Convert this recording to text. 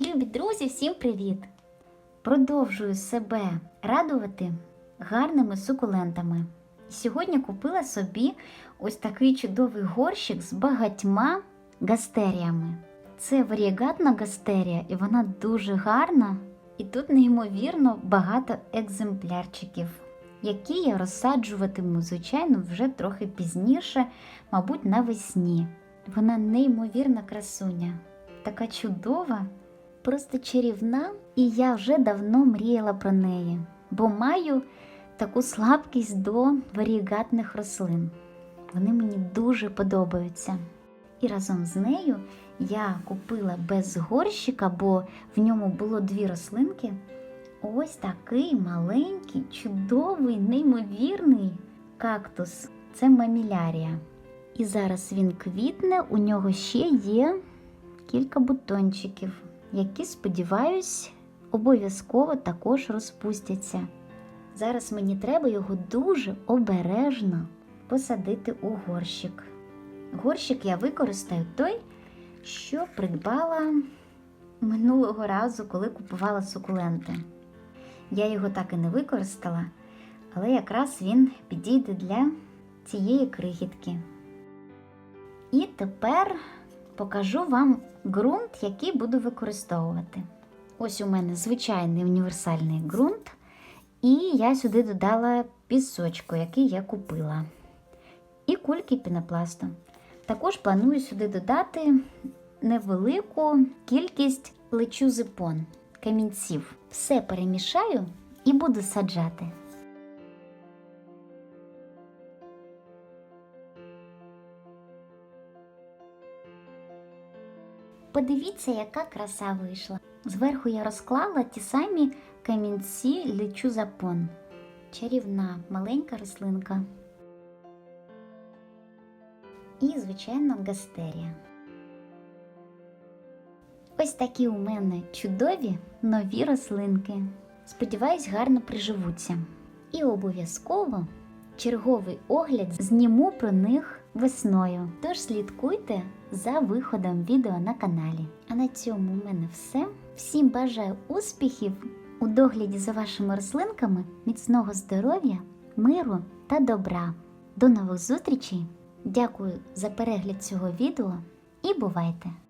Любі друзі, всім привіт! Продовжую себе радувати гарними сукулентами. Сьогодні купила собі ось такий чудовий горщик з багатьма гастеріями. Це варієгатна гастерія, і вона дуже гарна. І тут неймовірно багато екземплярчиків, які я розсаджуватиму, звичайно, вже трохи пізніше, мабуть, навесні. Вона неймовірна красуня, така чудова, просто чарівна, і я вже давно мріяла про неї, бо маю таку слабкість до варігатних рослин. Вони мені дуже подобаються. І разом з нею я купила без горщика, бо в ньому було дві рослинки. Ось такий маленький, чудовий, неймовірний кактус. Це мамілярія. І зараз він квітне, у нього ще є кілька бутончиків, які, сподіваюсь, обов'язково також розпустяться. Зараз мені треба його дуже обережно посадити у горщик. Горщик я використаю той, що придбала минулого разу, коли купувала сукуленти. Я його так і не використала, але якраз він підійде для цієї крихітки. І тепер покажу вам ґрунт, який буду використовувати. Ось у мене звичайний універсальний ґрунт, і я сюди додала пісочку, який я купила, і кульки пінопласту. Також планую сюди додати невелику кількість лечузипон, камінців. Все перемішаю і буду саджати. Подивіться, яка краса вийшла. Зверху я розклала ті самі камінці лечузапон. Чарівна маленька рослинка. І, звичайно, гастерія. Ось такі у мене чудові нові рослинки. Сподіваюсь, гарно приживуться. І обов'язково черговий огляд зніму про них весною. Тож слідкуйте за виходом відео на каналі. А на цьому у мене все. Всім бажаю успіхів у догляді за вашими рослинками, міцного здоров'я, миру та добра. До нових зустрічей! Дякую за перегляд цього відео і бувайте!